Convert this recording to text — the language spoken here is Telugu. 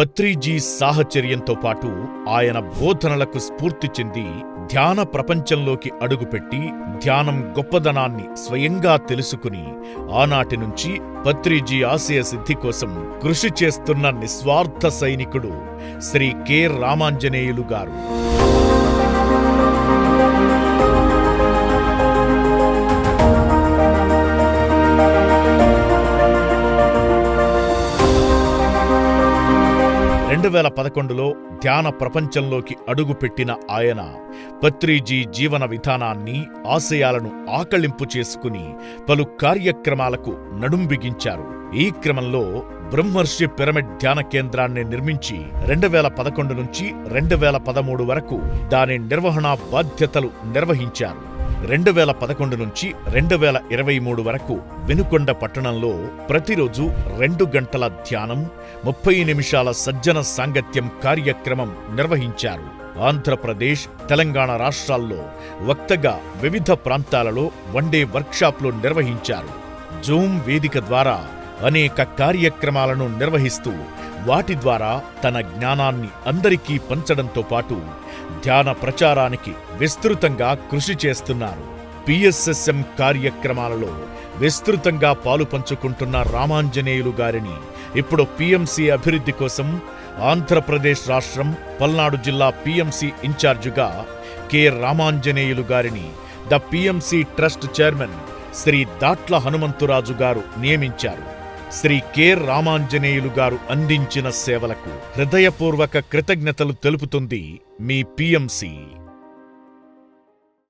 పత్రిజీ సాహచర్యంతో పాటు ఆయన బోధనలకు స్ఫూర్తి చెంది ధ్యాన ప్రపంచంలోకి అడుగుపెట్టి ధ్యానం గొప్పదనాన్ని స్వయంగా తెలుసుకుని ఆనాటి నుంచి పత్రిజీ ఆశయ సిద్ధి కోసం కృషి చేస్తున్న నిస్వార్థ సైనికుడు శ్రీ కె రామాంజనేయులు గారు. రెండు వేల పదకొండులో ధ్యాన ప్రపంచంలోకి అడుగుపెట్టిన ఆయన పత్రిజీ జీవన విధానాన్ని ఆశయాలను ఆకళింపు చేసుకుని పలు కార్యక్రమాలకు నడుం బిగించారు. ఈ క్రమంలో బ్రహ్మర్షి పిరమిడ్ ధ్యాన కేంద్రాన్ని నిర్మించి రెండు వేల పదకొండు నుంచి రెండు వేల పదమూడు వరకు దాని నిర్వహణా బాధ్యతలు నిర్వహించారు. రెండు వేల పదకొండు నుంచి రెండు వేల ఇరవై మూడు వరకు వెనుకొండ పట్టణంలో ప్రతిరోజు రెండు గంటల ధ్యానం ముప్పై నిమిషాల సజ్జన సాంగత్యం కార్యక్రమం నిర్వహించారు. ఆంధ్రప్రదేశ్ తెలంగాణ రాష్ట్రాల్లో వక్తగా వివిధ ప్రాంతాలలో వన్డే వర్క్షాప్లు నిర్వహించారు. జూమ్ వేదిక ద్వారా అనేక కార్యక్రమాలను నిర్వహిస్తూ వాటి ద్వారా తన జ్ఞానాన్ని అందరికీ పంచడంతో పాటు ధ్యాన ప్రచారానికి విస్తృతంగా కృషి చేస్తున్నారు. పిఎస్ఎస్ఎం కార్యక్రమాలలో విస్తృతంగా పాలుపంచుకుంటున్న రామాంజనేయులు గారిని ఇప్పుడు పిఎంసి అభివృద్ధి కోసం ఆంధ్రప్రదేశ్ రాష్ట్రం పల్నాడు జిల్లా పిఎంసి ఇన్ఛార్జుగా కె రామాంజనేయులు గారిని the PMC trust chairman Shri Datla Hanumanthuraju గారు నియమించారు. శ్రీ కె. రామాంజనేయులు గారు అందించిన సేవలకు హృదయపూర్వక కృతజ్ఞతలు తెలుపుతుంది మీ పిఎంసి.